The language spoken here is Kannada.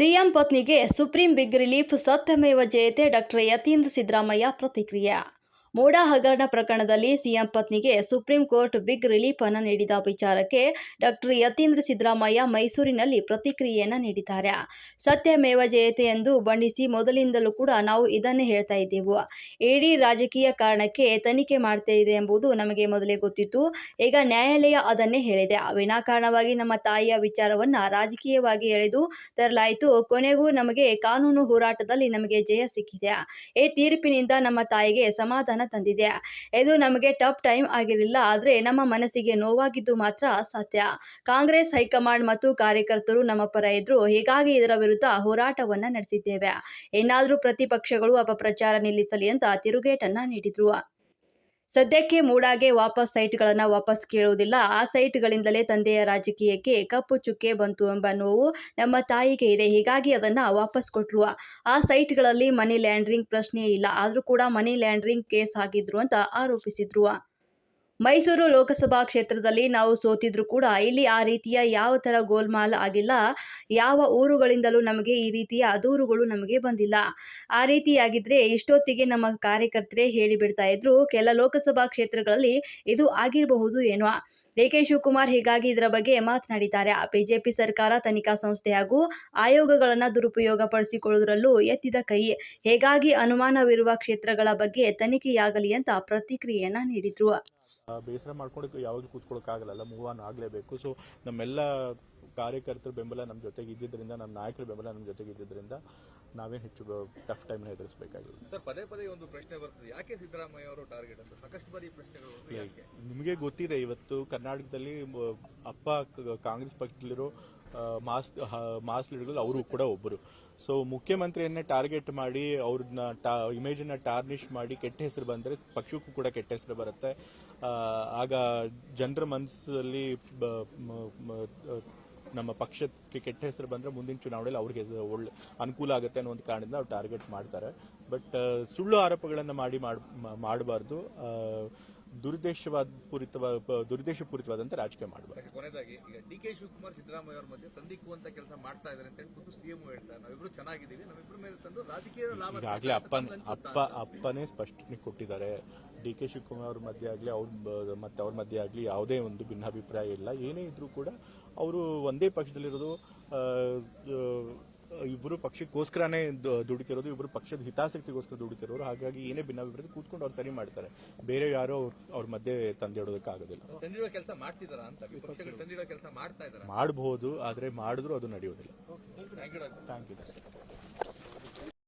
ಸಿಎಂ ಪತ್ನಿಗೆ ಸುಪ್ರೀಂ ಬಿಗ್ ರಿಲೀಫ್ ಸತ್ಯಮೇವ ಜಯತೆ ಡಾಕ್ಟರ್ ಯತೀಂದ್ರ ಸಿದ್ದರಾಮಯ್ಯ ಪ್ರತಿಕ್ರಿಯೆ. ಮೋಡ ಹಗರಣ ಪ್ರಕರಣದಲ್ಲಿ ಸಿಎಂ ಪತ್ನಿಗೆ ಸುಪ್ರೀಂ ಕೋರ್ಟ್ ಬಿಗ್ ರಿಲೀಫ್ ಅನ್ನು ನೀಡಿದ ವಿಚಾರಕ್ಕೆ ಡಾಕ್ಟರ್ ಯತೀಂದ್ರ ಸಿದ್ದರಾಮಯ್ಯ ಮೈಸೂರಿನಲ್ಲಿ ಪ್ರತಿಕ್ರಿಯೆಯನ್ನು ನೀಡಿದ್ದಾರೆ. ಸತ್ಯಮೇವ ಜಯತೆ ಎಂದು ಬಣ್ಣಿಸಿ ಮೊದಲಿಂದಲೂ ಕೂಡ ನಾವು ಇದನ್ನೇ ಹೇಳ್ತಾ ಇದ್ದೆವು. ಇಡೀ ರಾಜಕೀಯ ಕಾರಣಕ್ಕೆ ತನಿಖೆ ಮಾಡ್ತಾ ಇದೆ ಎಂಬುದು ನಮಗೆ ಮೊದಲೇ ಗೊತ್ತಿತ್ತು. ಈಗ ನ್ಯಾಯಾಲಯ ಅದನ್ನೇ ಹೇಳಿದೆ. ವಿನಾಕಾರಣವಾಗಿ ನಮ್ಮ ತಾಯಿಯ ವಿಚಾರವನ್ನ ರಾಜಕೀಯವಾಗಿ ಎಳೆದು ತರಲಾಯಿತು. ಕೊನೆಗೂ ನಮಗೆ ಕಾನೂನು ಹೋರಾಟದಲ್ಲಿ ನಮಗೆ ಜಯ ಸಿಕ್ಕಿದೆ. ಈ ತೀರ್ಪಿನಿಂದ ನಮ್ಮ ತಾಯಿಗೆ ಸಮಾಧಾನ ತಂದಿದೆ. ಇದು ನಮಗೆ ಟಫ್ ಟೈಮ್ ಆಗಿರಲಿಲ್ಲ, ಆದರೆ ನಮ್ಮ ಮನಸ್ಸಿಗೆ ನೋವಾಗಿದ್ದು ಮಾತ್ರ ಸತ್ಯ ಕಾಂಗ್ರೆಸ್, ಹೈಕಮಾಂಡ್ ಮತ್ತು ಕಾರ್ಯಕರ್ತರು ನಮ್ಮ ಪರ ಇದ್ರು. ಹೀಗಾಗಿ ಇದರ ವಿರುದ್ಧ ಹೋರಾಟವನ್ನ ನಡೆಸಿದ್ದೇವೆ. ಏನಾದರೂ ಪ್ರತಿಪಕ್ಷಗಳು ಅಪಪ್ರಚಾರ ನಿಲ್ಲಿಸಲಿ ಅಂತ ತಿರುಗೇಟನ್ನ ನೀಡಿದ್ರು. ಸದ್ಯಕ್ಕೆ ಮೂಡಾಗೆ ವಾಪಸ್ ಸೈಟ್ಗಳನ್ನು ವಾಪಸ್ ಕೇಳುವುದಿಲ್ಲ. ಆ ಸೈಟ್ಗಳಿಂದಲೇ ತಂದೆಯ ರಾಜಕೀಯಕ್ಕೆ ಕಪ್ಪು ಚುಕ್ಕೆ ಬಂತು ಎಂಬ ನೋವು ನಮ್ಮ ತಾಯಿಗೆ ಇದೆ. ಹೀಗಾಗಿ ಅದನ್ನು ವಾಪಸ್ ಕೊಟ್ಟರು ಆ ಸೈಟ್ಗಳಲ್ಲಿ ಮನಿ ಲ್ಯಾಂಡ್ರಿಂಗ್ ಪ್ರಶ್ನೆ ಇಲ್ಲ. ಆದರೂ ಕೂಡ ಮನಿ ಲ್ಯಾಂಡ್ರಿಂಗ್ ಕೇಸ್ ಆಗಿದ್ರು ಅಂತ ಆರೋಪಿಸಿದ್ರು. ಮೈಸೂರು ಲೋಕಸಭಾ ಕ್ಷೇತ್ರದಲ್ಲಿ ನಾವು ಸೋತಿದ್ರು ಕೂಡ ಇಲ್ಲಿ ಆ ರೀತಿಯ ಯಾವ ಥರ ಗೋಲ್ಮಾಲ್ ಆಗಿಲ್ಲ. ಯಾವ ಊರುಗಳಿಂದಲೂ ನಮಗೆ ಈ ರೀತಿಯ ಅದೂರುಗಳು ನಮಗೆ ಬಂದಿಲ್ಲ. ಆ ರೀತಿಯಾಗಿದ್ರೆ ಇಷ್ಟೊತ್ತಿಗೆ ನಮ್ಮ ಕಾರ್ಯಕರ್ತರೇ ಹೇಳಿಬಿಡ್ತಾ ಇದ್ರು, ಕೆಲ ಲೋಕಸಭಾ ಕ್ಷೇತ್ರಗಳಲ್ಲಿ ಇದು ಆಗಿರಬಹುದು ಏನೋ. ಡಿ ಕೆ ಶಿವಕುಮಾರ್ ಹೀಗಾಗಿ ಇದರ ಬಗ್ಗೆ ಮಾತನಾಡಿದ್ದಾರೆ. ಬಿಜೆಪಿ ಸರ್ಕಾರ ತನಿಖಾ ಸಂಸ್ಥೆ ಹಾಗೂ ಆಯೋಗಗಳನ್ನು ದುರುಪಯೋಗ ಪಡಿಸಿಕೊಳ್ಳುವುದರಲ್ಲೂ ಎತ್ತಿದ ಕೈ. ಹೇಗಾಗಿ ಅನುಮಾನವಿರುವ ಕ್ಷೇತ್ರಗಳ ಬಗ್ಗೆ ತನಿಖೆಯಾಗಲಿ ಅಂತ ಪ್ರತಿಕ್ರಿಯೆಯನ್ನ ನೀಡಿದ್ರು. ಬೇಸರ ಮಾಡ್ಕೊಂಡು ಯಾವಾಗಲೂ ಕೂತ್ಕೊಳ್ಳೋಕ್ಕಾಗಲ್ಲ ಮೂವ್ ಆನ್ ಆಗಲೇಬೇಕು. ಸೊ ನಮ್ಮೆಲ್ಲ ಕಾರ್ಯಕರ್ತರ ಬೆಂಬಲ ನಮ್ಮ ಜೊತೆಗೆ ಇದ್ದಿದ್ದರಿಂದ ನಮ್ಮ ನಾಯಕರ ಬೆಂಬಲ ನಮ್ಮ ಜೊತೆಗೆ ಇದ್ದಿದ್ದರಿಂದ ನಾವೇನು ಹೆಚ್ಚು ಟಫ್ ಟೈಮ್ ಎದುರಿಸಬೇಕಾಗಿದೆ ಸರ್ ಪದೇ ಪದೇ ಒಂದು ಪ್ರಶ್ನೆ ಬರ್ತದೆ. ಯಾಕೆ ಸಿದ್ದರಾಮಯ್ಯ ಅವರು ಟಾರ್ಗೆಟ್ ಅಂತ? ಸಾಕಷ್ಟು ಬಾರಿ ಪ್ರಶ್ನೆಗಳು ನಿಮಗೆ ಗೊತ್ತಿದೆ ಇವತ್ತು ಕರ್ನಾಟಕದಲ್ಲಿ ಅಪ್ಪ ಕಾಂಗ್ರೆಸ್ ಪಕ್ಷದಲ್ಲಿರೋ ಮಾಸ್ ಮಾಸ್ ಲೀಡರ್ಗಳು ಅವರು ಕೂಡ ಒಬ್ಬರು. ಸೊ ಮುಖ್ಯಮಂತ್ರಿಯನ್ನೇ ಟಾರ್ಗೆಟ್ ಮಾಡಿ ಅವ್ರನ್ನ ಟಾ ಇಮೇಜನ್ನ ಟಾರ್ನಿಶ್ ಮಾಡಿ ಕೆಟ್ಟ ಹೆಸರು ಬಂದರೆ ಪಕ್ಷಕ್ಕೂ ಕೂಡ ಕೆಟ್ಟ ಹೆಸರು ಬರುತ್ತೆ. ಆಗ ಜನರ ಮನಸ್ಸಲ್ಲಿ ನಮ್ಮ ಪಕ್ಷಕ್ಕೆ ಕೆಟ್ಟ ಹೆಸರು ಬಂದರೆ ಮುಂದಿನ ಚುನಾವಣೆಯಲ್ಲಿ ಅವ್ರಿಗೆ ಒಳ್ಳೆ, ಅನುಕೂಲ ಆಗುತ್ತೆ ಅನ್ನೋ ಒಂದು ಕಾರಣದಿಂದ ಅವ್ರು ಟಾರ್ಗೆಟ್ ಮಾಡ್ತಾರೆ. ಬಟ್ ಸುಳ್ಳು ಆರೋಪಗಳನ್ನು ಮಾಡಿ ಮಾಡಬಾರ್ದು. ದುರುದ್ದೇಶವಾದ ಪೂರಿತವಾದ ದುರುದ್ದೇಶಪೂರಿತವಾದಂಥ ರಾಜಕೀಯ ಮಾಡಬಾರ್ದು ಕೊನೆಯದಾಗಿ ಈಗ ಡಿ ಕೆ ಶಿವಕುಮಾರ್ ಸಿದ್ದರಾಮಯ್ಯ ಅವರ ಮಧ್ಯೆ ತಂದಿಕ್ಕುವಂತ ಕೆಲಸ ಮಾಡ್ತಾ ಇದ್ದಾರೆ ಅಂತ ಹೇಳಿ ಖುದ್ದು ಸಿಎಂ ಹೇಳ್ತಾರೆ. ನಾವಿಬ್ರು ಚೆನ್ನಾಗಿದ್ದೀವಿ ನಮ್ಮಿಬ್ರ ಮೇಲೆ ತಂದು ರಾಜಕೀಯ ಲಾಭ ಈಗಾಗಲೇ ಅಪ್ಪ ಅಪ್ಪ ಅಪ್ಪನೇ ಸ್ಪಷ್ಟನೆ ಕೊಟ್ಟಿದ್ದಾರೆ. ಡಿ ಕೆ ಶಿವಕುಮಾರ್ ಅವ್ರ ಮಧ್ಯೆ ಆಗಲಿ ಅವ್ರ ಮತ್ತೆ ಅವ್ರ ಮಧ್ಯೆ ಆಗಲಿ ಯಾವುದೇ ಒಂದು ಭಿನ್ನಾಭಿಪ್ರಾಯ ಇಲ್ಲ. ಏನೇ ಇದ್ರೂ ಕೂಡ ಅವರು ಒಂದೇ ಪಕ್ಷದಲ್ಲಿರೋದು ಇಬ್ಬರು ಪಕ್ಷಕ್ಕೋಸ್ಕರನೇ ದುಡಿತಿರೋದು ಇಬ್ಬರು ಪಕ್ಷದ ಹಿತಾಸಕ್ತಿಗೋಸ್ಕರ ದುಡಿತಿರೋರು. ಹಾಗಾಗಿ ಏನೇ ಭಿನ್ನಾಭಿಪ್ರಾಯ ಕೂತ್ಕೊಂಡು ಅವ್ರು ಸರಿ ಮಾಡ್ತಾರೆ. ಬೇರೆ ಯಾರೋ ಅವ್ರ ಅವ್ರ ಮಧ್ಯೆ ತಂದಿಡೋದಕ್ಕಾಗೋದಿಲ್ಲ. ತಂದಿಡೋ ಕೆಲಸ ಮಾಡ್ತಿದಾರ ಅಂತ ವಿಪಕ್ಷಗಳು ತಂದಿಡೋ ಕೆಲಸ ಮಾಡ್ತಾ ಇದಾರ? ಮಾಡಬಹುದು ಆದರೆ ಮಾಡಿದ್ರು ಅದು ನಡೆಯೋದಿಲ್ಲ. Thank you